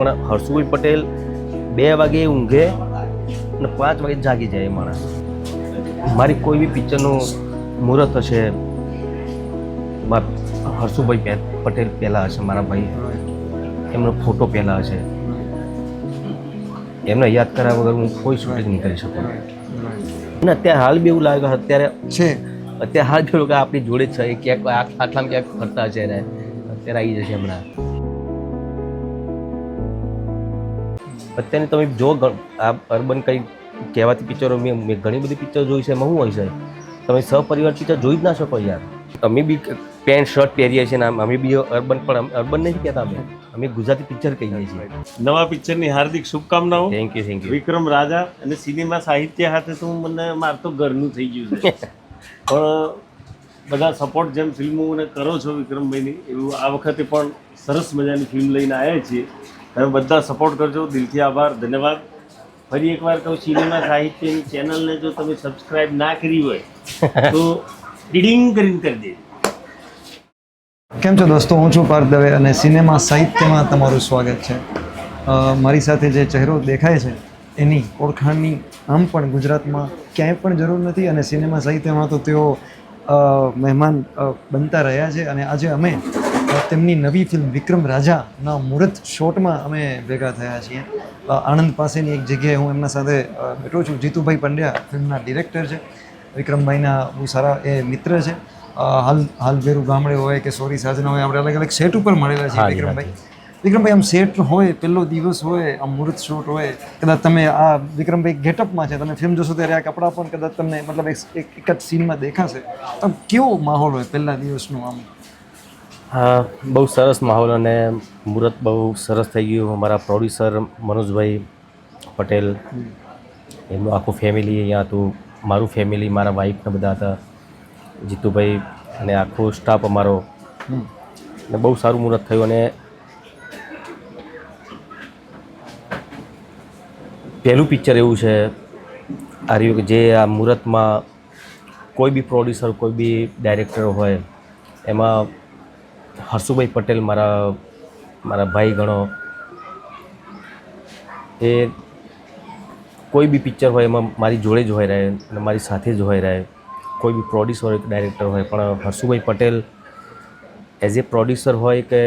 પણ હર્ષુભાઈ પટેલ બે વાગે ઊંઘે અને પાંચ વાગે જાગી જાય એ માણસ. મારી કોઈ બી પિક્ચરનું મુહૂર્ત હશે હર્ષુભાઈ પટેલ પહેલાં હશે મારા ભાઈ. એમનો ફોટો પહેલાં હશે. એમને યાદ કર્યા વગર હું કોઈ શૂટિંગ નહીં કરી શકું. અને અત્યારે હાલ બી એવું લાગે અત્યારે છે. અત્યારે હાલ બી એવું કે આપણી જોડે છે ક્યાંક આટલામાં ક્યાંક ફરતા છે અત્યારે આવી જશે હમણાં. અત્યારની તમે જો આ અર્બન કંઈ કહેવાતી પિક્ચરો મેં મેં ઘણી બધી પિક્ચર જોઈ છે એમાં શું હોય છે? તમે સહપરિવાર પિક્ચર જોઈ જ ના શકો યાર. અમે બી પેન્ટ શર્ટ પહેરીએ છીએ ને આમ અમે બી અર્બન પણ અર્બન નથી કહેતા અમે. અમે ગુજરાતી પિક્ચર કહીએ છીએ. નવા પિક્ચરની હાર્દિક શુભકામનાઓ. Thank you thank you Vikram Raja અને સિનેમા સાહિત્ય સાથે તો મને માર તો ઘરનું થઈ ગયું છે. પણ બધા સપોર્ટ જેમ ફિલ્મોને કરો છો વિક્રમભાઈની એવું આ વખતે પણ સરસ મજાની ફિલ્મ લઈને આવ્યા છીએ. તમે બધા સપોર્ટ કરજો. દિલથી આભાર. ધન્યવાદ. ફરી એકવાર કહું સિનેમા સાહિત્યની ચેનલને જો તમે સબસ્ક્રાઇબ ના કરી હોય તો ડીડિંગ કરીને કરી દેજો. કેમ છો દોસ્તો? હું છું પાર્થ દવે અને સિનેમા સાહિત્યમાં તમારું સ્વાગત છે. મારી સાથે જે ચહેરો દેખાય છે એની ઓળખાણની આમ પણ ગુજરાતમાં ક્યાંય પણ જરૂર નથી અને સિનેમા સાહિત્યમાં તો તેઓ મહેમાન બનતા રહ્યા છે અને આજે અમે તેમની નવી ફિલ્મ વિક્રમ રાજાના મુહૂર્ત શોટમાં અમે ભેગા થયા છીએ. આણંદ પાસેની એક જગ્યાએ હું એમના સાથે બેઠો છું. જીતુભાઈ પંડ્યા ફિલ્મના ડિરેક્ટર છે. વિક્રમભાઈના બહુ સારા એ મિત્ર છે. હાલ હાલ ભેરું ગામડે હોય કે સોરી સાજના હોય આપણે અલગ અલગ સેટ ઉપર મળેલા છીએ વિક્રમભાઈ. વિક્રમભાઈ આમ સેટ હોય પહેલો દિવસ હોય આમ મુહૂર્ત શૂટ હોય કદાચ તમે આ વિક્રમભાઈ ગેટઅપમાં છે. તમે ફિલ્મ જોશો ત્યારે આ કપડાં પણ કદાચ તમને મતલબ એક એક એક જ સીનમાં દેખાશે. તો કેવો માહોલ હોય પહેલા દિવસનું આમ? હા બહુ સરસ માહોલ અને મુહૂર્ત બહુ સરસ થઈ ગયું. અમારા પ્રોડ્યુસર મનોજભાઈ પટેલ એમનું આખું ફેમિલી અહીંયા હતું. મારું ફેમિલી મારા વાઈફને બધા હતા. જીતુભાઈ અને આખો સ્ટાફ અમારો. અને ને બહુ સારું મુહૂર્ત થયું અને પહેલું પિક્ચર એવું છે આ રહ્યું કે જે આ મુહૂર્તમાં કોઈ બી પ્રોડ્યુસર કોઈ બી ડાયરેક્ટર હોય એમાં હર્ષુભાઈ પટેલ મારા મારા ભાઈ ગણો એ કોઈ બી પિક્ચર હોય એમાં મારી જોડે જ હોય રહે અને મારી સાથે જ હોય રહે. કોઈ બી પ્રોડ્યુસર હોય ડાયરેક્ટર હોય, પણ Harshubhai Patel as a producer હોય કે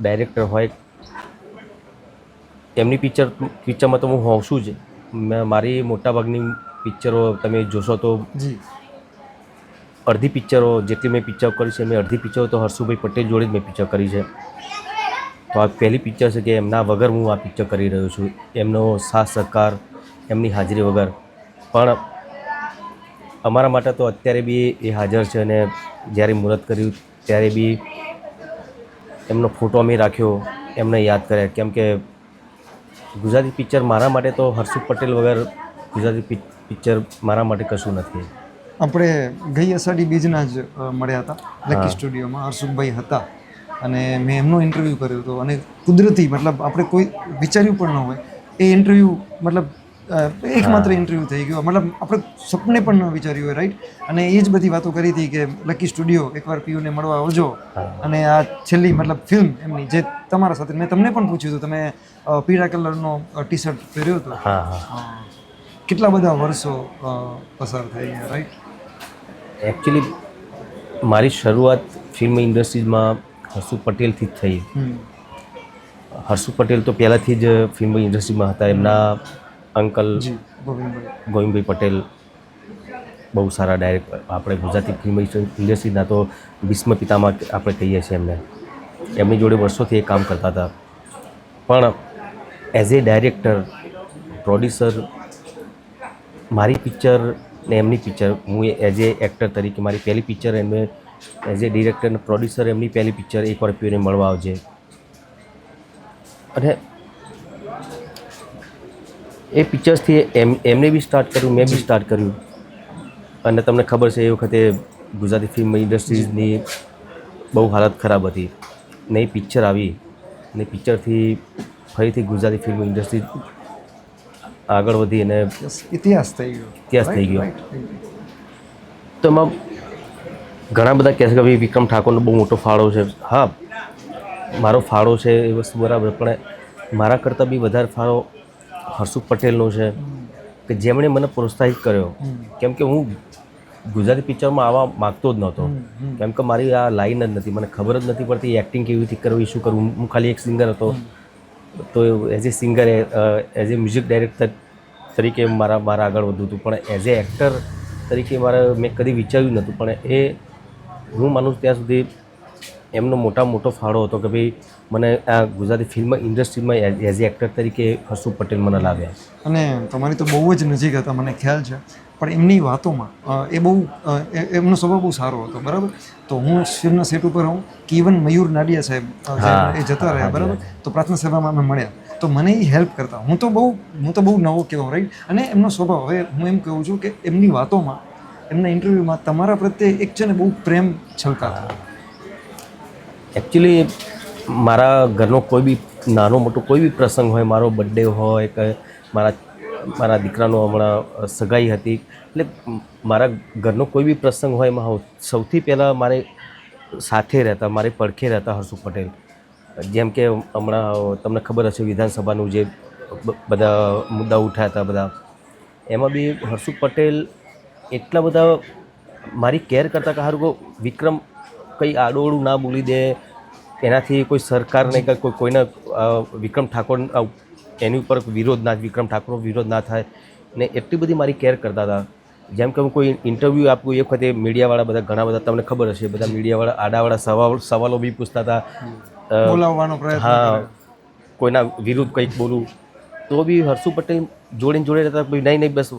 ડાયરેક્ટર હોય, એમની પિક્ચર, પિક્ચરમાં તો હું હોઉં છું જ. મેં મારી મોટાભાગની પિક્ચરો તમે જોશો તો અડધી પિક્ચરો જેટલી મેં પિક્ચર કરી છે, મેં અડધી પિક્ચરો તો હર્ષુભાઈ પટેલ જોડે જ મેં પિક્ચર કરી છે. તો આ પહેલી પિક્ચર છે કે એમના વગર હું આ પિક્ચર કરી રહ્યો છું. એમનો સાથ, સહકાર, એમની હાજરી વગર. પણ અમારા માટે તો અત્યારે બી એ હાજર છે અને જ્યારે મુહૂર્ત કર્યું ત્યારે બી એમનો ફોટો અમે રાખ્યો, એમને યાદ કર્યા. કેમ કે ગુજરાતી પિક્ચર મારા માટે તો હર્ષુ પટેલ વગર ગુજરાતી પિક- પિક્ચર મારા માટે કશું નથી. આપણે ગઈ અષાઢી બીજના જ મળ્યા હતા. લકી સ્ટુડિયોમાં હર્ષુખભાઈ હતા. અને મેં એમનો ઇન્ટરવ્યૂ કર્યો હતો. અને કુદરતી મતલબ આપણે કોઈ વિચાર્યું પણ ન હોય. એ ઇન્ટરવ્યૂ મતલબ એકમાત્ર ઇન્ટરવ્યૂ થઈ ગયો. મતલબ આપણે સપને પણ ન વિચાર્યું હોય રાઈટ અને એ જ બધી વાતો કરી હતી કે લકી સ્ટુડિયો એકવાર પીયુને મળવા આવજો. અને આ છેલ્લી મતલબ ફિલ્મ એમની જે તમારા સાથે મેં તમને પણ પૂછ્યું હતું. તમે પીળા કલરનો ટી શર્ટ પહેર્યો હતો. કેટલા બધા વર્ષો પસાર થઈ ગયા રાઈટ એકચ્યુઅલી મારી શરૂઆત ફિલ્મ ઇન્ડસ્ટ્રીઝમાં હર્ષુ પટેલથી જ થઈ. હર્ષુ પટેલ તો પહેલાંથી જ ફિલ્મ ઇન્ડસ્ટ્રીમાં હતા. એમના અંકલ ગોવિંદભાઈ. પટેલ બહુ સારા ડાયરેક્ટર આપણે ગુજરાતી ફિલ્મ ઇન્ડસ્ટ્રીના તો ભીષ્મ પિતામાં આપણે કહીએ છીએ એમને. એમની જોડે વર્ષોથી એ કામ કરતા હતા. પણ એઝ એ ડાયરેક્ટર પ્રોડ્યુસર મારી પિક્ચર ને એમની પિક્ચર. હું એઝ એ એક્ટર તરીકે મારી પહેલી પિક્ચર એમને એઝ એ ડિરેક્ટર અને પ્રોડ્યુસર એમની પહેલી પિક્ચર એકવાર પીઓને મળવા આવજે. અને એ પિક્ચર્સથી એમ, એમને બી સ્ટાર્ટ કર્યું, મેં બી સ્ટાર્ટ કર્યું. અને તમને ખબર છે, એ વખતે ગુજરાતી ફિલ્મ ઇન્ડસ્ટ્રીઝની બહુ હાલત ખરાબ હતી. ને એ પિક્ચર આવી, ને પિક્ચરથી ફરીથી ગુજરાતી ફિલ્મ ઇન્ડસ્ટ્રી આગળ વધી અને ઇતિહાસ થઈ ગયો. ઇતિહાસ થઈ ગયો. તો એમાં ઘણા બધા કહે છે કે ભાઈ વિક્રમ ઠાકોરનો બહુ મોટો ફાળો છે. હા મારો ફાળો છે એ વસ્તુ બરાબર પણ મારા કરતાં બી વધારે ફાળો હર્ષુખ પટેલનો છે કે જેમણે મને પ્રોત્સાહિત કર્યો. કેમ કે હું ગુજરાતી પિક્ચરમાં આવવા માગતો જ નહોતો. કેમ કે મારી આ લાઈન જ નથી મને ખબર જ નથી પડતી એક્ટિંગ કેવી રીતે કરવી શું કરવું. હું ખાલી એક સિંગર હતો. તો as a singer as a music director તરીકે મારા મારા આગળ વધવું હતું. પણ એઝ એ એક્ટર તરીકે મારે, મેં કદી વિચાર્યું નહોતું. પણ એ, હું માનું ત્યાં સુધી એમનો મોટા, મોટો ફાળો હતો કે ભાઈ મને આ ગુજરાતી ફિલ્મ ઇન્ડસ્ટ્રીમાં એઝ એ એક્ટર તરીકે હર્ષુખ પટેલ મને લાવ્યા. અને તમારી તો બહુ જ નજીક હતા મને ખ્યાલ છે. પણ એમની વાતોમાં એ બહુ એમનો સ્વભાવ બહુ સારો હતો બરાબર? તો હું ફિલ્મના સેટ ઉપર હું કે ઇવન મયુર નાડિયા સાહેબ એ જતા રહ્યા બરાબર? તો પ્રાર્થના સભામાં અમે મળ્યા. તો મને એ હેલ્પ કરતા. હું તો બહુ હું તો બહુ નવો કહેવાઉં રાઈટ અને એમનો સ્વભાવ હવે હું એમ કહું છું કે એમની વાતોમાં એમના ઇન્ટરવ્યૂમાં તમારા પ્રત્યે એક છે ને બહુ પ્રેમ છલકાતો. એકચ્યુઅલી મારા ઘરનો કોઈ બી નાનો મોટો કોઈ બી પ્રસંગ હોય, મારો બર્થડે હોય કે મારા મારા દીકરાનો હમણાં સગાઈ હતી, એટલે મારા ઘરનો કોઈ બી પ્રસંગ હોય, એમાં સૌથી પહેલાં મારે સાથે રહેતા, મારે પડખે રહેતા હર્ષુ પટેલ. જેમ કે હમણાં તમને ખબર હશે વિધાનસભાનું જે બધા મુદ્દા ઉઠાયા હતા બધા. એમાં બી હર્ષુ પટેલ એટલા બધા મારી કેર કરતા કે હારું વિક્રમ કંઈ આડોળું ના બોલી દે એનાથી કોઈ સરકારને કે કોઈ કોઈને વિક્રમ ઠાકોર એની ઉપર વિરોધ ના વિક્રમ ઠાકોરનો વિરોધ ના થાય ને એટલી બધી મારી કેર કરતા હતા. જેમ કે હું કોઈ ઇન્ટરવ્યૂ આપું એ વખતે મીડિયાવાળા બધા ઘણા બધા તમને ખબર હશે બધા મીડિયાવાળા આડાવાળા સવાલ સવાલો બી પૂછતા હતા. બોલાવવાનો પ્રયત્ન હા કોઈના વિરુદ્ધ કંઈક બોલું તો બી હર્ષુ પટેલ જોડીને જોડે રહેતા ભાઈ નહીં નહીં બસ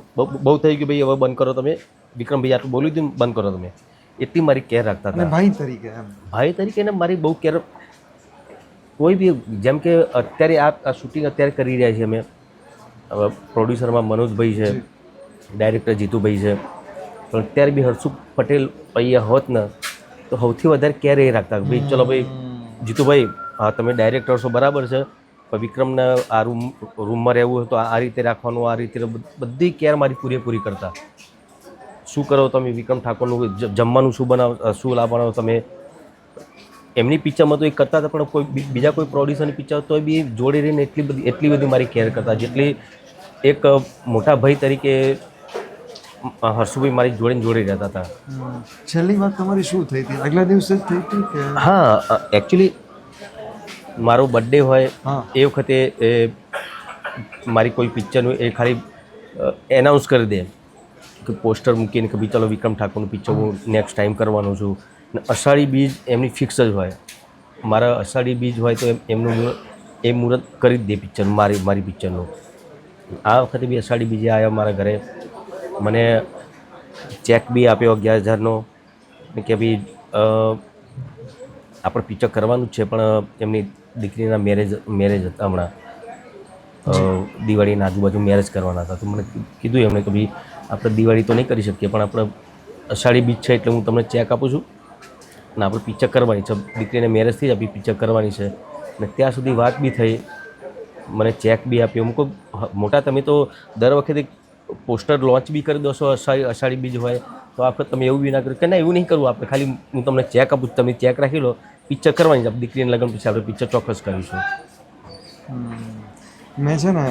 બહુ થઈ ગયું ભાઈ હવે બંધ કરો તમે. વિક્રમભાઈ આટલું બોલ્યું હતું બંધ કરો તમે. એટલી મારી કેર રાખતા હતા. ભાઈ તરીકે ભાઈ તરીકે ને મારી બહુ કેર કોઈ બી જેમ કે અત્યારે આ શૂટિંગ અત્યારે કરી રહ્યા છીએ અમે. હવે પ્રોડ્યુસરમાં મનોજભાઈ છે ડાયરેક્ટર જીતુભાઈ છે. પણ અત્યારે બી હર્ષુખ પટેલ અહીંયા હોત ને તો સૌથી વધારે કેર એ રાખતા ભાઈ ચલો ભાઈ જીતુભાઈ હા તમે ડાયરેક્ટર છો બરાબર છે. પણ વિક્રમને આ રૂમ રૂમમાં રહેવું હોય તો આ આ રીતે રાખવાનું આ રીતે બધી કેર મારી પૂરેપૂરી કરતા. શું કરો તમે વિક્રમ ઠાકોરનું જમવાનું શું બનાવો શું લાવવાનો તમે? એમની પિક્ચરમાં તો એ કરતા હતા પણ કોઈ બીજા કોઈ પ્રોડ્યુસરની પિક્ચર તો બી જોડે રહીને એટલી બધી એટલી બધી મારી કેર કરતા જેટલી એક મોટા ભાઈ તરીકે હર્ષુભાઈ મારી જોડે જોડે રહેતા હતા. છેલ્લી વાત તમારી શું થઈ હતી? આગલા દિવસે જ થઈ હતી કે? હા એકચ્યુઅલી મારો બર્થડે હોય એ વખતે એ મારી કોઈ પિક્ચરનું એ ખાલી એનાઉન્સ કરી દે કે પોસ્ટર મૂકીને કે ભાઈ ચાલો વિક્રમ ઠાકોરનું પિક્ચર હું નેક્સ્ટ ટાઈમ કરવાનું છું. અષાઢી બીજ એમની ફિક્સ જ હોય. મારા અષાઢી બીજ હોય તો એમ- એમનું એ મુહૂર્ત કરી જ દે પિક્ચર મારી મારી પિક્ચરનું આ વખતે બી અષાઢી બીજે આવ્યા મારા ઘરે. મને ચેક બી આપ્યો અગિયાર હજારનો કે ભાઈ આપણે પિક્ચર કરવાનું જ છે, પણ એમની દીકરીના મેરેજ મેરેજ હતા હમણાં. દિવાળીના આજુબાજુ મેરેજ કરવાના હતા. તો મને કીધું એમણે કે ભાઈ, આપણે દિવાળી તો નહીં કરી શકીએ, પણ આપણે અષાઢી બીજ છે એટલે હું તમને ચેક આપું છું. અને આપણે પિક્ચર કરવાની છે. દીકરીને મેરેજથી જ આપી પિક્ચર કરવાની છે. અને ત્યાં સુધી વાત બી થઈ. મને ચેક બી આપ્યો અમુક મોટા તમે તો દર વખતે પોસ્ટર લોન્ચ બી કરી દો છો અષાઢી અષાઢી બીજ હોય. તો આપણે તમે એવું બી ના કર્યું કે ના, એવું નહીં કરવું આપણે. ખાલી હું તમને ચેક આપું તમે ચેક રાખી લો. પિક્ચર કરવાની છે. દીકરીને લગ્ન પછી આપણે પિક્ચર ચોક્કસ કરીશું. મેં છે ને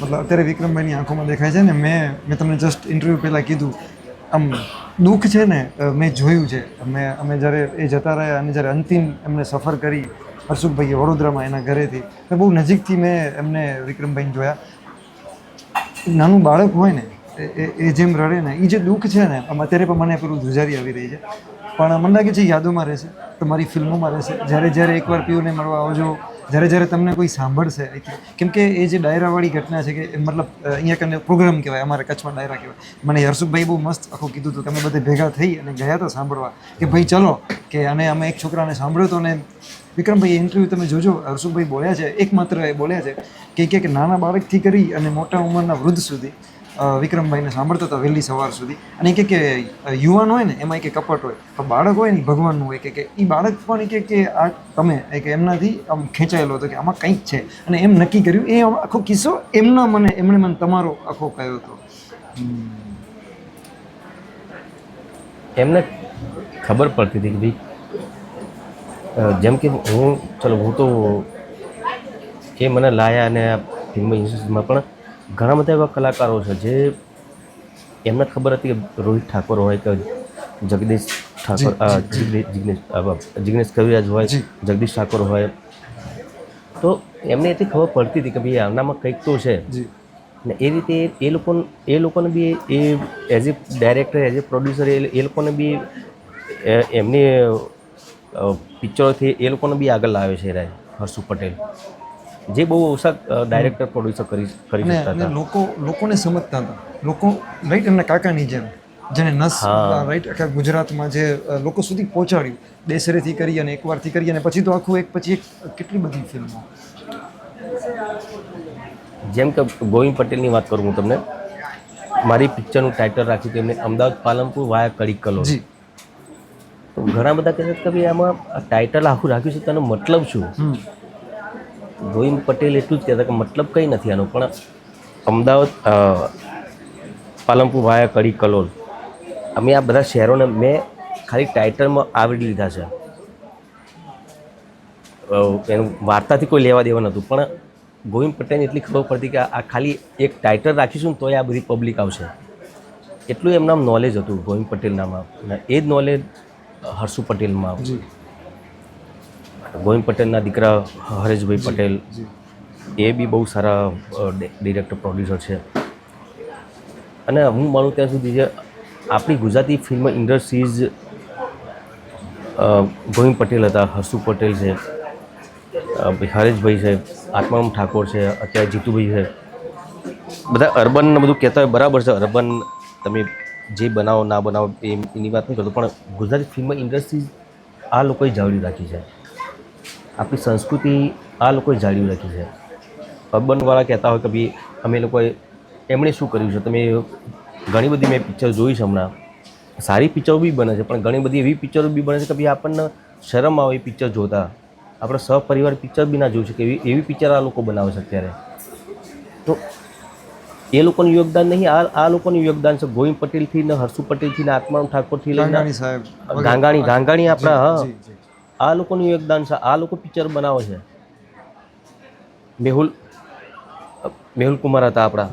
મતલબ અત્યારે વિક્રમભાઈની આંખોમાં દેખાય છે ને, મેં મેં તમને જસ્ટ ઇન્ટરવ્યૂ પહેલાં કીધું આમ દુઃખ છે ને મેં જોયું છે. અમે અમે જ્યારે એ જતા રહ્યા અને જ્યારે અંતિમ એમને સફર કરી હર્ષુખભાઈએ વડોદરામાં એના ઘરેથી, તો બહુ નજીકથી મેં એમને વિક્રમભાઈને જોયા. નાનું બાળક હોય ને, એ- એ જેમ રડે ને એ જે દુઃખ છે ને, આમ અત્યારે પણ મને પેલું ધ્રુજારી આવી રહી છે. પણ મને લાગે છે યાદોમાં રહેશે તમારી ફિલ્મોમાં રહેશે. જ્યારે જ્યારે એકવાર પીઓને મળવા આવજો જ્યારે જ્યારે તમને કોઈ સાંભળશે અહીંથી. કેમ કે એ જે ડાયરાવાળી ઘટના છે કે મતલબ અહીંયા કને પ્રોગ્રામ કહેવાય, અમારે કચ્છમાં ડાયરા કહેવાય મને હર્ષુભાઈ બહુ મસ્ત આખું કીધું હતું કે અમે બધે ભેગા થઈ અને ગયા હતા સાંભળવા કે ભાઈ ચલો, કે અને અમે એક છોકરાને સાંભળ્યો હતો અને વિક્રમભાઈ ઇન્ટરવ્યૂ તમે જોજો, હર્ષુભાઈ બોલ્યા છે, એકમાત્ર એ બોલ્યા છે કે કે નાના બાળકથી કરી અને મોટા ઉંમરના વૃદ્ધ સુધી વિક્રમભાઈને સાંભળતા હતા વહેલી સવાર સુધી. અને કે અ, યુવાન હોય ને એમાં એક કે કપટ હોય. પણ બાળક હોય ને ભગવાનનું હોય કે કે એ બાળક પણ કે કે આ તમે કે એમનાથી આમ ખેંચાયેલો હતો કે આમાં કંઈક છે. અને એમ નક્કી કર્યું એ આખો કિસ્સો એમના મને એમણે મને તમારો આખો કહ્યો હતો. એમને ખબર પડતી હતી કે ભાઈ જેમ કે હું ચલો હું તો એ મને લાયા અને ફિલ્મ ઇન્ડસ્ટ્રીમાં પણ ઘણા બધા એવા કલાકારો છે જે એમને ખબર હતી કે રોહિત ઠાકોર હોય કે જગદીશ ઠાકોર જિગ્નેશ જિગ્નેશ કવિરાજ હોય જગદીશ ઠાકોર હોય. તો એમને એથી ખબર પડતી હતી કે ભાઈ આનામાં કંઈક તો છે. ને એ રીતે એ લોકો એ લોકોને બી એ as a director as a producer એ લોકોને બી એમની પિક્ચરોથી એ લોકોને બી આગળ લાવે છે રાય હર્ષુ પટેલ. જે બહુ ઓછા ડાયરેક્ટર પ્રોડ્યુસર કરી કરી શકતા હતા. લોકો લોકોને સમજતા હતા. લોકો રાઈટ એમના કાકાની જેમ જેને નસ રાઈટ આખા ગુજરાતમાં જે લોકો સુધી પહોંચાડ્યું. દેસરેથી કરી અને એકવારથી કરી અને પછી તો આખું એક પછી એક કેટલી બધી ફિલ્મો જેમ કે ગોવિંદ પટેલની વાત કરું હું તમને. મારી પિક્ચરનું ટાઇટલ રાખ્યું તેમને અમદાવાદ પાલનપુર વાયા કડી કલો જી. તો ઘણા બધા કહે છે કે ભાઈ આમાં ટાઇટલ આખું રાખ્યું છે તેનો મતલબ શું? ગોવિંદ પટેલ એટલું જ કહેતા કે મતલબ કંઈ નથી આનો, પણ અમદાવાદ પાલનપુર વાયા કડી કલોલ. અમે આ બધા શહેરોને મેં ખાલી ટાઇટલમાં આવરી લીધા છે. એનું વાર્તાથી કોઈ લેવા દેવા નહોતું, પણ ગોવિંદ પટેલને એટલી ખબર પડતી કે આ ખાલી એક ટાઇટલ રાખીશું ને તોય આ બધી પબ્લિક આવશે. એટલું એમનામ નોલેજ હતું ગોવિંદ પટેલનામાં. અને એ જ નોલેજ હર્ષુ પટેલમાં. ગોવિંદ પટેલના દીકરા હરેશભાઈ પટેલ એ બી બહુ સારા ડિરેક્ટર પ્રોડ્યુસર છે. અને હું માનું ત્યાં સુધી જે આપણી ગુજરાતી ફિલ્મ ઇન્ડસ્ટ્રીઝ ગોવિંદ પટેલ હતા હર્ષુ પટેલ છે હરેશભાઈ છે આત્મારામ ઠાકોર છે અત્યારે જીતુભાઈ છે. બધા અર્બનને બધું કહેતા હોય બરાબર છે અર્બન તમે જે બનાવો ના બનાવો એની વાત નહીં કરતો પણ ગુજરાતી ફિલ્મ ઇન્ડસ્ટ્રીઝ આ લોકોએ જાળવી રાખી છે. આપણી સંસ્કૃતિ આ લોકોએ જાળવી રાખી છે. અર્બનવાળા કહેતા હોય કે ભાઈ અમે લોકોએ એમણે શું કર્યું છે? તમે ઘણી બધી મેં પિક્ચર જોઈ છે હમણાં. સારી પિક્ચરો બી બને છે પણ ઘણી બધી એવી પિક્ચરો બી બને છે કે ભાઈ આપણને શરમ આવે એ પિક્ચર જોતા. આપણે સહપરિવાર પિક્ચર બી ના જોઈ કે એવી એવી પિક્ચર આ લોકો બનાવે છે અત્યારે. તો એ લોકોનું યોગદાન નહીં આ આ લોકોનું યોગદાન છે ગોવિંદ પટેલથી ને હર્ષુ પટેલથી ને આત્મારામ ઠાકોરથી લઈને ગાંગાણી ગાંગાણી આપણા હા. આ લોકોનું યોગદાન છે આ લોકો પિક્ચર બનાવે છે. મેહુલ મેહુલ કુમાર હતા આપણા.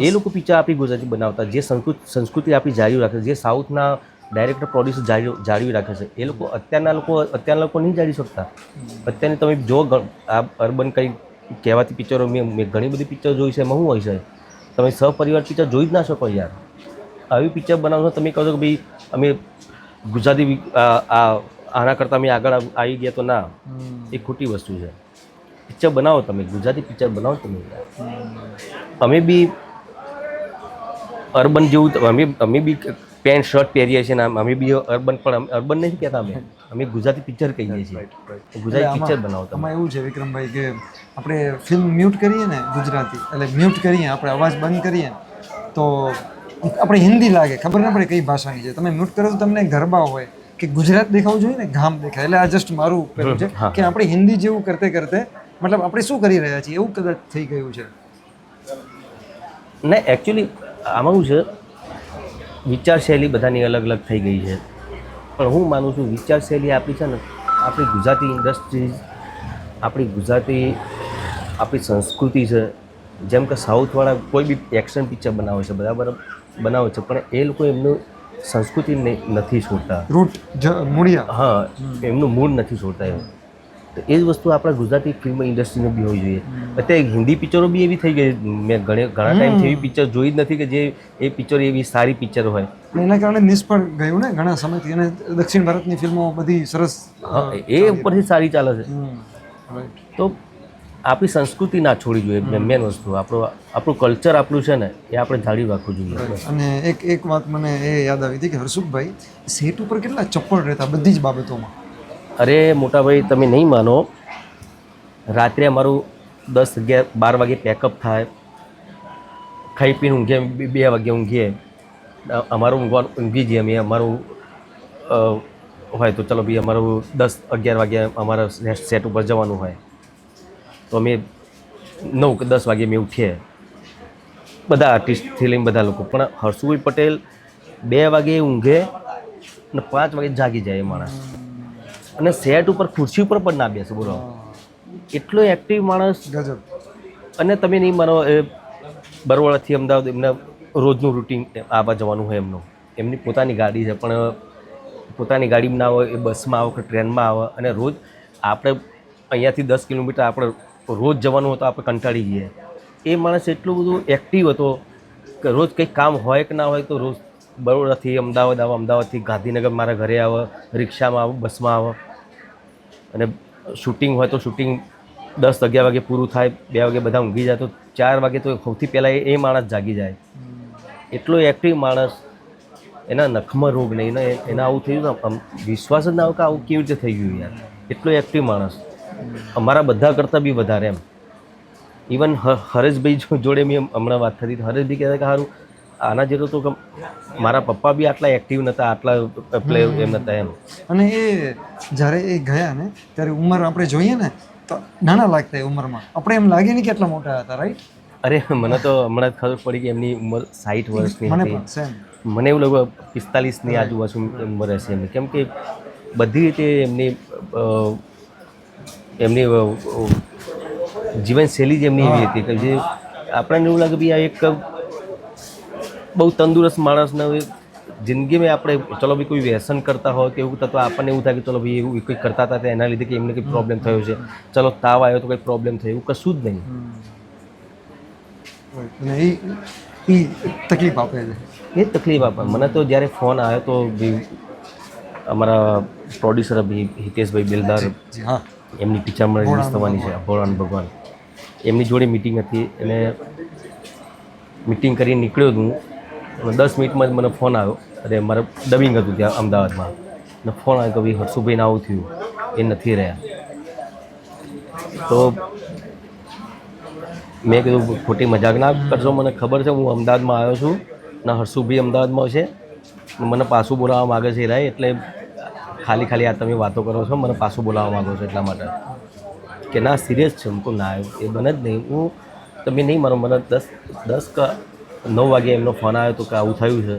એ લોકો પિક્ચર આપણી ગુજરાતી બનાવતા જે સંસ્કૃત સંસ્કૃતિ આપણી જાળવી રાખે છે જે સાઉથના ડાયરેક્ટર પ્રોડ્યુસર જાળવી રાખે છે. એ લોકો અત્યારના લોકો અત્યારના લોકો નહીં જાળવી શકતા. અત્યારની તમે જો આ અર્બન કંઈ કહેવાતી પિક્ચરો મેં મેં ઘણી બધી પિક્ચર જોઈ છે એમાં શું હોય છે? તમે સહપરિવાર પિક્ચર જોઈ જ ના શકો યાર. આવી પિક્ચર બનાવશો તમે કહો છો કે ભાઈ અમે ગુજરાતી આ- આના કરતાં અમે આગળ આવી ગયા તો ના એ ખોટી વસ્તુ છે. પિક્ચર બનાવો તમે ગુજરાતી પિક્ચર બનાવો તમે. અમે બી અર્બન જેવું અમે અમે બી પેન્ટ શર્ટ પહેરીએ છીએ ને અમે બી અર્બન પણ અર્બન નથી કહેતા અમે. અમે ગુજરાતી પિક્ચર કહીએ છીએ. ગુજરાતી પિક્ચર બનાવો તમે. એવું છે વિક્રમભાઈ કે આપણે ફિલ્મ મ્યુટ કરીએ ને ગુજરાતી એટલે મ્યુટ કરીએ આપણે અવાજ બંધ કરીએ તો આપણે હિન્દી લાગે. ખબર ના પડે કઈ ભાષાની છે. તમે મ્યુટ કરો તો તમને ગરબા હોય. કે ગુજરાત દેખાવું જોઈએ ને? ગામ દેખાય. એટલે આ જસ્ટ મારું પેલું છે કે આપણે હિન્દી જેવું કરતે કરતે મતલબ આપણે શું કરી રહ્યા છીએ? એવું કદાચ થઈ ગયું છે. ને એકચ્યુઅલી આમાં શું છે? વિચારશૈલી બધાની અલગ અલગ થઈ ગઈ છે. પણ હું માનું છું વિચારશૈલી આપણી છે ને આપણી ગુજરાતી ઇન્ડસ્ટ્રીઝ આપણી ગુજરાતી આપણી સંસ્કૃતિ છે. જેમ કે સાઉથવાળા કોઈ બી એક્શન પિક્ચર બનાવે છે બરાબર? બનાવે છે. પણ એ લોકો એમનું સંસ્કૃતિ નથી છોડતા. રૂટ મૂળિયા. હા એમનું મૂળ નથી છોડતા એમ. તો એ જ વસ્તુ આપણા ગુજરાતી ફિલ્મ ઇન્ડસ્ટ્રીને બી હોવી જોઈએ. અત્યારે હિન્દી પિક્ચરો બી એવી થઈ ગઈ. મેં ઘણે ઘણા ટાઈમથી એવી પિક્ચર જોઈ જ નથી કે જે એ પિક્ચર એવી સારી પિક્ચર હોય. એના કારણે નિષ્ફળ ગયું ને ઘણા સમયથી. અને દક્ષિણ ભારતની ફિલ્મો બધી સરસ એ ઉપરથી સારી ચાલે છે. તો આપણી સંસ્કૃતિ ના છોડવી જોઈએ મેન વસ્તુ. આપણું આપણું કલ્ચર આપણું છે ને એ આપણે જાળવી રાખવું જોઈએ. અને એક એક વાત મને એ યાદ આવી હતી કે હર્ષુખભાઈ સેટ ઉપર કેટલા ચપ્પળ રહેતા બધી જ બાબતોમાં? અરે મોટાભાઈ તમે નહીં માનો. રાત્રે અમારું દસ અગિયાર બાર વાગે પેકઅપ થાય. ખાઈ પીને ઊંઘે બે- બે વાગે ઊંઘીએ. અમારું ઊંઘવાનું ઊંઘી જઈએ અમે. અમારું હોય તો ચલો ભાઈ અમારું દસ અગિયાર વાગે અમારા સેટ ઉપર જવાનું હોય. તો અમે નવ કે દસ વાગે અમે ઉઠીએ. બધા આર્ટિસ્ટથી લઈને બધા લોકો. પણ હર્ષુભાઈ પટેલ બે વાગે ઊંઘે અને પાંચ વાગે જાગી જાય એ માણસ. અને સેટ ઉપર ખુરશી ઉપર પણ ના બેસે બોલો. એટલો એક્ટિવ માણસ. ગજબ. અને તમે નહીં માનો એ બરોડાથી અમદાવાદ એમને રોજનું રૂટીન આવવા જવાનું હોય એમનું. એમની પોતાની ગાડી છે પણ પોતાની ગાડીમાં ના હોય એ બસમાં આવે કે ટ્રેનમાં આવે. અને રોજ આપણે અહીંયાથી દસ કિલોમીટર આપણે રોજ જવાનું હતું આપણે કંટાળી જઈએ. એ માણસ એટલું બધું એક્ટિવ હતો કે રોજ કંઈક કામ હોય કે ના હોય તો રોજ બરોડાથી અમદાવાદ આવે, અમદાવાદથી ગાંધીનગર મારા ઘરે આવે, રિક્ષામાં આવે, બસમાં આવે. અને શૂટિંગ હોય તો શૂટિંગ દસ અગિયાર વાગે પૂરું થાય, બે વાગે બધા ઊંઘી જાય તો ચાર વાગે તો સૌથી પહેલાં એ માણસ જાગી જાય. એટલો એક્ટિવ માણસ, એના નખમાં રોગ નહીં, એના આવું થયું ને વિશ્વાસ જ ના આવે કે આવું કેવી રીતે થઈ ગયું યાર. એટલો એક્ટિવ માણસ. અમારા બધા કરતાં બી વધારે એમ. ઇવન હરેશભાઈ જોડે મેં હમણાં વાત થતી હરેશભાઈ કહેતા કે સારું આના જેટલો તો મારા પપ્પા બી આટલા એક્ટિવ નહોતા આટલા પ્લે એમ નહોતા એમ. અને એ જ્યારે એ ગયા ને ત્યારે ઉંમર આપણે જોઈએ ને તો નાના લાગતા એ ઉંમરમાં. આપણે એમ લાગે નહીં કે એટલા મોટા હતા રાઈટ અરે મને તો હમણાં જ ખબર પડી કે એમની ઉંમર સાઠ વર્ષની મને હતી. મને એવું લાગ્યું પિસ્તાલીસની આજુબાજુ ઉંમર હશે એમની. કેમ કે બધી રીતે એમની એમની જીવનશૈલી જ એમની એવી હતી કે જે આપણને એવું લાગે ભાઈ આ એક બહુ તંદુરસ્ત માણસને જિંદગીમાં આપણે ચલો ભાઈ કોઈ વ્યસન કરતા હોય કે એવું તો આપણને એવું થાય કે ચલો ભાઈ એવું કંઈક કરતા હતા એના લીધે કે એમને કંઈક પ્રોબ્લેમ થયો છે. ચલો તાવ આવ્યો તો કંઈક પ્રોબ્લેમ થયો. એવું કશું જ નહીં. એ તકલીફ આપે છે. એ તકલીફ આપે. મને તો જ્યારે ફોન આવ્યો તો અમારા પ્રોડ્યુસર હિતેશભાઈ બિલદાર હા. એમની પિક્ચરમાં મને રિલીઝ થવાની છે ભોળાન ભગવાન. એમની જોડે મિટિંગ હતી અને મિટિંગ કરીને નીકળ્યો હું. અને દસ મિનિટમાં જ મને ફોન આવ્યો. અરે મારે ડબિંગ હતું ત્યાં અમદાવાદમાં. અને ફોન આવ્યો કે ભાઈ હર્ષુભાઈને આવું થયું. એ નથી રહ્યા. તો મેં કીધું ખોટી મજાક ના કરશો મને ખબર છે હું અમદાવાદમાં આવ્યો છું. ને હર્ષુભાઈ અમદાવાદમાં છે. મને પાછું બોલાવવા માગે છે રાય એટલે ખાલી ખાલી આ તમે વાતો કરો છો, મને પાછું બોલાવવા માગો છો એટલા માટે. કે ના સિરિયસ છે, હું ના, એ બને જ નહીં. હું, તમે નહીં મારો મને દસ દસ કે નવ વાગે એમનો ફોન આવ્યો હતો કે આવું થયું છે.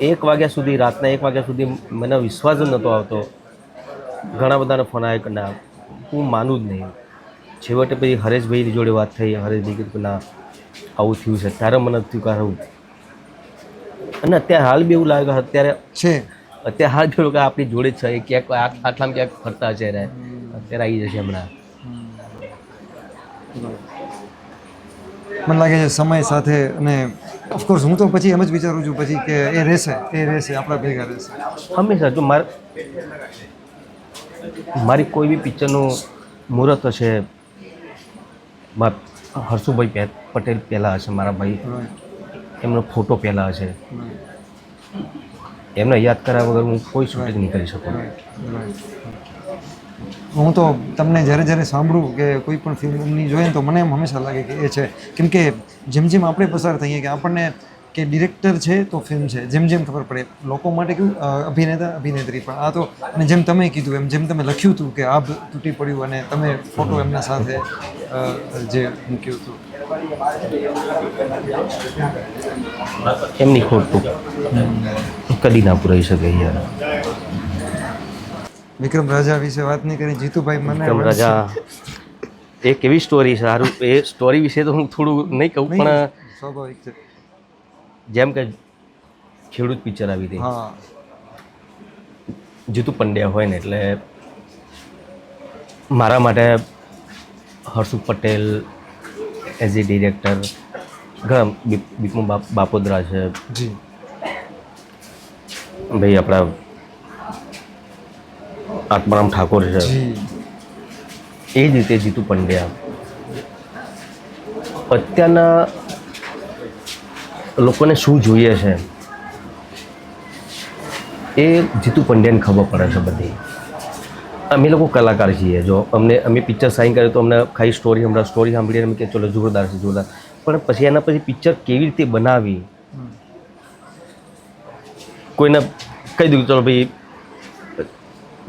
એક વાગ્યા સુધી, રાતના એક વાગ્યા સુધી મને વિશ્વાસ જ નહોતો આવતો. ઘણા બધાને ફોન આવ્યો કે ના, હું માનું જ નહીં. છેવટે પછી હરેશભાઈ જોડે વાત થઈ, હરેશભાઈ કીધું કે ના, આવું થયું છે. ત્યારે મને થયું કે આવું અને અત્યારે હાલ બી એવું લાગે અત્યારે છે. અત્યારે હાલ બી એવું કે આપણી જોડે જ છે એ ક્યાંક આટલામાં ક્યાંક ફરતા છે રે. અત્યારે આવી જશે હમણાં. મને લાગે છે સમય સાથે અને ઓફકોર્સ હું તો પછી એમ જ વિચારું છું પછી કે એ રહેશે એ રહેશે આપણા ભેગા રહેશે. હંમેશા જો મારે મારી કોઈ બી પિક્ચરનું મુહૂર્ત હશે હર્ષુભાઈ પટેલ પહેલાં હશે મારા ભાઈ. એમનો ફોટો પહેલાં હશે. એમને યાદ કર્યા વગર હું કોઈ શૂટિંગ નહીં કરી શકું. હું તો તમને જ્યારે જ્યારે સાંભળું કે કોઈ પણ ફિલ્મની જોઈએ તો મને એમ હંમેશા લાગે કે એ છે કેમ કે જેમ જેમ આપણે પસાર થઈએ કે આપણને કે ડિરેક્ટર છે તો ફિલ્મ છે. જેમ જેમ ખબર પડે લોકો માટે કેવું અભિનેતા અભિનેત્રી પણ. આ તો અને જેમ તમે કીધું એમ જેમ તમે લખ્યું હતું કે આ તૂટી પડ્યું અને તમે ફોટો એમના સાથે જે મૂક્યું હતું એમની ખોટ કદી ના પુરાઈ શકે યાર. વિક્રમ રાજા વિશે વાત નહીં કરી જીતુભાઈ મને વિક્રમ રાજા એક એવી સ્ટોરી છે સારું એ સ્ટોરી વિશે તો હું થોડું નહીં કહું પણ સ્વાભાવિક છે. જેમ કે ખેડૂત પિક્ચર આવી હતી હા. જીતુ પંડ્યા હોય ને એટલે મારા માટે Harshu Patel as a director ઘણા બી- બીપુ બાપોદરા છે. જી. ભાઈ આપણા આત્મારામ ઠાકોર છે. એ જ રીતે જીતુ પંડ્યા. અત્યારના લોકોને શું જોઈએ છે એ જીતુ પંડ્યાને ખબર પડે છે બધી. અમે લોકો કલાકાર છીએ. જો અમને અમે પિક્ચર સાઇન કરીએ તો અમને ખાલી સ્ટોરી હમણાં સ્ટોરી સાંભળીએ અમે કે ચલો જોરદાર છે જોરદાર. પણ પછી એના પછી પિક્ચર કેવી રીતે બનાવી? કોઈને કહી દીધું ચલો ભાઈ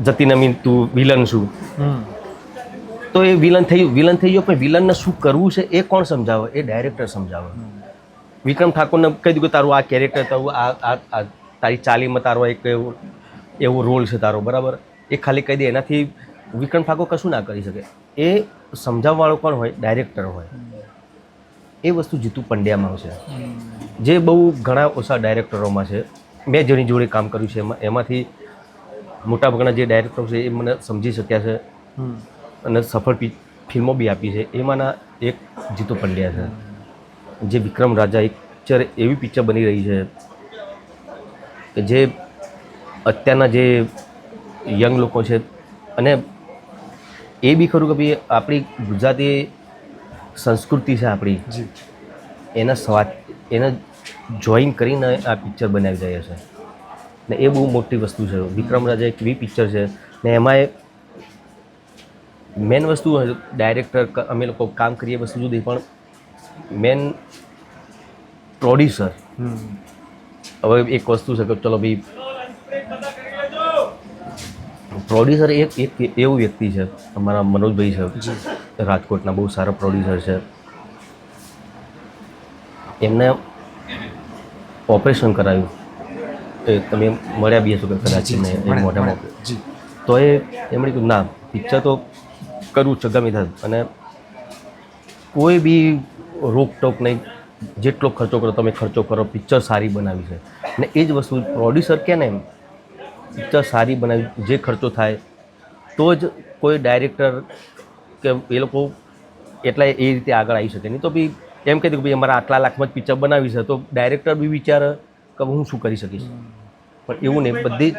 જતીન અમીન તું વિલન છું. તો એ વિલન થઈ વિલન થઈ ગયો પણ વિલનને શું કરવું છે એ કોણ સમજાવે? એ ડાયરેક્ટર સમજાવે. વિક્રમ ઠાકોરને કહી દીધું કે તારું આ કેરેક્ટર તારું આ આ તારી ચાલીમાં તારો એક એવો એવો રોલ છે તારો બરાબર? એ ખાલી કહી દે. એનાથી વિક્રમ ઠાકોર કશું ના કરી શકે. એ સમજાવવાળો પણ હોય ડાયરેક્ટર હોય. એ વસ્તુ જીતુ પંડ્યામાં છે જે બહુ ઘણા ઓછા ડાયરેક્ટરોમાં છે. મેં જેની જોડે કામ કર્યું છે એમાં એમાંથી મોટાભાગના જે ડાયરેક્ટરો છે એ મને સમજી શક્યા છે. અને સફળ ફિલ્મો બી આપી છે. એમાંના એક જીતુ પંડ્યા છે. જે વિક્રમ રાજા એક પિક્ચર એવી પિક્ચર બની રહી છે કે જે અત્યારના જે યંગ લોકો છે અને એ બી ખરું કે ભાઈ આપણી ગુજરાતી સંસ્કૃતિ છે આપણી. એના સ્વાદ એને જોઈન કરીને આ પિક્ચર બનાવી રહ્યા છે. ને એ બહુ મોટી વસ્તુ છે. વિક્રમ રાજા એક એવી પિક્ચર છે ને એમાં મેન વસ્તુ ડાયરેક્ટર અમે લોકો કામ કરીએ વસ્તુ જુદી પણ મેન પ્રોડ્યુસર. હવે એક વસ્તુ છે કે ચલો ભાઈ પ્રોડ્યુસર એક એક એવું વ્યક્તિ છે અમારા મનોજભાઈ છે રાજકોટના બહુ સારા પ્રોડ્યુસર છે. એમને ઓપરેશન કરાવ્યું એ તમે મળ્યા બી હશો કે કદાચ એમને મોટા મોઢામાં તો એ એમણે કીધું ના પિક્ચર તો કરવું છે ગમે થાય અને કોઈ બી રોકટોક નહીં, જેટલો ખર્ચો કરો તમે ખર્ચો કરો, પિક્ચર સારી બનાવી છે. ને એ જ વસ્તુ પ્રોડ્યુસર કે ને પિક્ચર સારી બનાવી, જે ખર્ચો થાય, તો જ કોઈ ડાયરેક્ટર કે એ લોકો એટલા એ રીતે આગળ આવી શકે. નહીં તો બી એમ કહી દઉં કે ભાઈ અમારા આટલા લાખમાં જ પિક્ચર બનાવી છે, તો ડાયરેક્ટર બી વિચારે કે હું શું કરી શકીશ. પણ એવું નહીં, બધી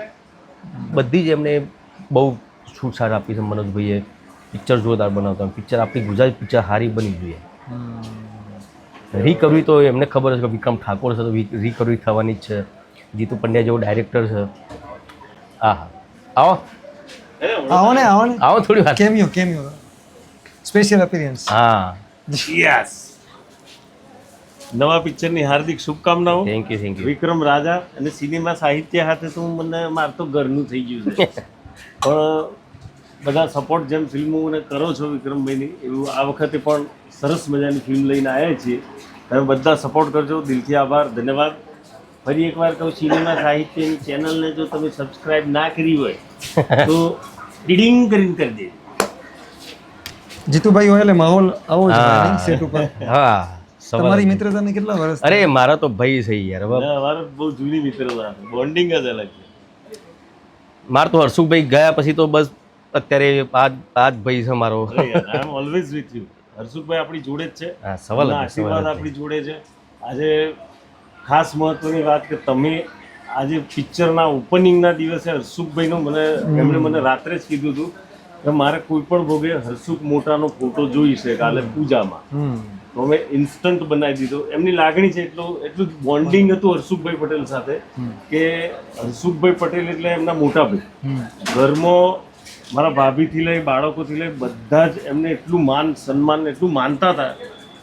બધી જ એમને બહુ છૂટછાટ આપી છે મનોજભાઈએ. પિક્ચર જોરદાર બનાવતા પિક્ચર આપણી ગુજરાતી પિક્ચર સારી બની જોઈએ. રિકવરી તો એમને ખબર છે કે વિક્રમ ઠાકોર છે તો રિકવરી થવાની જ છે. જીતુ પંડ્યા જેવો ડાયરેક્ટર છે. હા હા. આવો. આવો ને આવો ને. આવો થોડી વાત કેમિયો કેમિયો. સ્પેશિયલ અપિયરન્સ હા. યસ નવા પિક્ચરની હાર્દિક શુભકામનાઓ. Thank you thank you Vikram રાજા અને સિનેમા સાહિત્ય સાથે તો મને માર તો ઘરનું થઈ ગયું છે. પણ બધા સપોર્ટ જેમ ફિલ્મોને કરો છો વિક્રમભાઈની એવું આ વખતે પણ સરસ મજાની ફિલ્મ લઈને આવ્યા છીએ. તમે બધા સપોર્ટ કરજો. દિલથી આભાર. ધન્યવાદ. ફરી એકવાર કહું સિનેમા સાહિત્યની ચેનલને જો તમે સબસ્ક્રાઇબ ના કરી હોય તો ડીડિંગ કરીને કરી દેજો. જીતુભાઈ હોય એટલે માહોલ આવો. સેટ ઉપર. હા તમારી મિત્રતાને કેટલા વર્ષ અરે મારા તો ભાઈ છે યાર હવે ના, બહુ જૂની મિત્રતા બોન્ડિંગ જ અલગ છે. માર તો હર્ષુભાઈ ગયા પછી તો બસ અત્યારે આ આ જ ભાઈ છે મારો. I am always with you Harshubhai આપણી જોડે જ છે. હા સવાલ આશીર્વાદ આપણી જોડે છે. આજે ખાસ મહત્વની વાત કે તમે આજે પિક્ચરના ઓપનિંગના દિવસે હર્ષુખભાઈનો મને એમણે મને રાત્રે જ કીધું હતું કે મારે કોઈ પણ ભોગે હર્ષુખ મોટાનો ફોટો જોઈ છે કાલે પૂજામાં. તો અમે ઇન્સ્ટન્ટ બનાવી દીધો. એમની લાગણી છે એટલું એટલું બોન્ડિંગ હતું હર્ષુખભાઈ પટેલ સાથે કે હર્ષુખભાઈ પટેલ એટલે એમના મોટા ભાઈ. ઘરમાં મારા ભાભીથી લઈ બાળકોથી લઈ બધા જ એમને એટલું માન સન્માન એટલું માનતા હતા.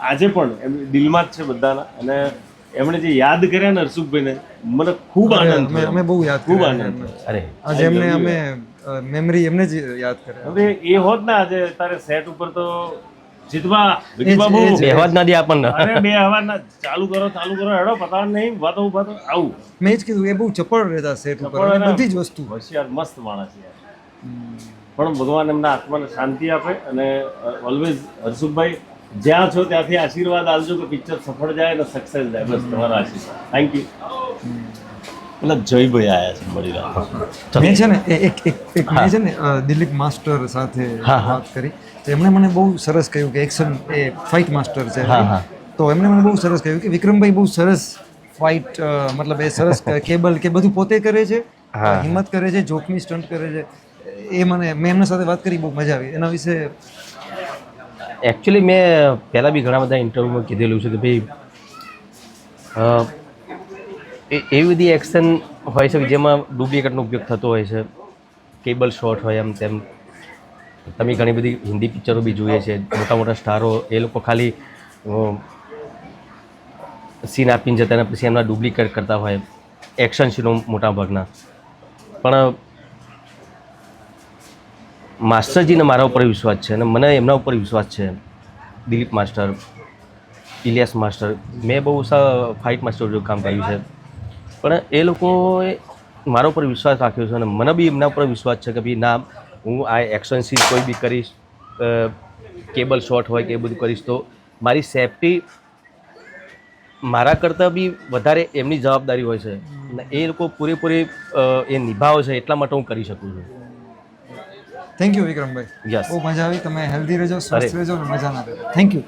આજે પણ એમ દિલમાં જ છે બધાના. અને એમણે જે યાદ કર્યા ને હર્ષુખભાઈને મને ખૂબ આનંદ અમે થયો. અમે બહુ યાદ ખૂબ કર્યા આનંદ થયો. અરે આજે એમને અમે મેમરી એમને જ યાદ કર્યા. હવે એ હોત ને આજે તારે સેટ ઉપર તો જીતવા એ બે વિજયબાબુ એ જ. બેહવા જ ના દે આપણને. અરે બે અવાજ ના ચાલુ કરો ચાલુ કરો હેડો પતા નહીં વાતો ઊભા તો આવું. મેં જ કીધું એ બહુ ચપળ રહેતા સેટ ઉપર. બધી જ વસ્તુ. હોશિયાર મસ્ત માણસ યાર પણ ભગવાન એમના આત્માને શાંતિ આપે અને ઓલવેઝ હર્ષુભાઈ જ્યાં છો ત્યાંથી આશીર્વાદ આપજો કે પિક્ચર સફળ જાય અને સક્સેસ જાય. બસ તમારો આશીર્વાદ. થેન્ક યુ પેલા જયભાઈ આવ્યા છે મળી રહ્યા મેં છે ને એક એક એક મેં છે ને દિલીપ માસ્ટર સાથે વાત કરી. તો એમણે મને બહુ સરસ કહ્યું કે એક્શન એ ફાઇટ માસ્ટર છે હા, હા. તો એમણે મને બહુ સરસ કહ્યું કે વિક્રમભાઈ બહુ સરસ ફાઇટ મતલબ એ સરસ કેબલ કે બધું પોતે કરે છે હિંમત કરે છે જોખમી સ્ટન્ટ કરે છે. એ મને, મેં એમના સાથે વાત કરી, બહુ મજા આવી. એના વિશે એકચ્યુઅલી મેં પહેલાં બી ઘણા બધા ઇન્ટરવ્યૂમાં કીધેલું છે કે ભાઈ એવી બધી એક્શન હોય છે જેમાં ડુપ્લિકેટનો ઉપયોગ થતો હોય છે. કેબલ શોર્ટ હોય એમ તેમ. તમે ઘણી બધી હિન્દી પિક્ચરો બી જોઈએ છે. મોટા મોટા સ્ટારો, એ લોકો ખાલી સીન આપીને જતા પછી એમના ડુપ્લિકેટ કરતા હોય. એક્શન સીનો મોટા ભાગના પણ માસ્ટરજીને મારા ઉપર વિશ્વાસ છે અને મને એમના ઉપર વિશ્વાસ છે. દિલીપ માસ્ટર, ઇલિયાસ માસ્ટર, મેં બહુ ફાઇટ માસ્ટર જો કામ કર્યું છે. પણ એ લોકોએ મારા ઉપર વિશ્વાસ રાખ્યો છે અને મને બી એમના ઉપર વિશ્વાસ છે કે ભાઈ ના, હું આ એક્શન કોઈ બી કરીશ કેબલ શોર્ટ હોય કે એ બધું કરીશ તો મારી સેફટી મારા કરતાં બી વધારે એમની જવાબદારી હોય છે. અને એ લોકો પૂરેપૂરી એ નિભાવે છે એટલા માટે હું કરી શકું છું. થેન્ક યુ વિક્રમભાઈ યસ બહુ મજા આવી. તમે હેલ્ધી રહેજો સ્વસ્થ રહેજો અને મજાના રહેજો થેન્ક યુ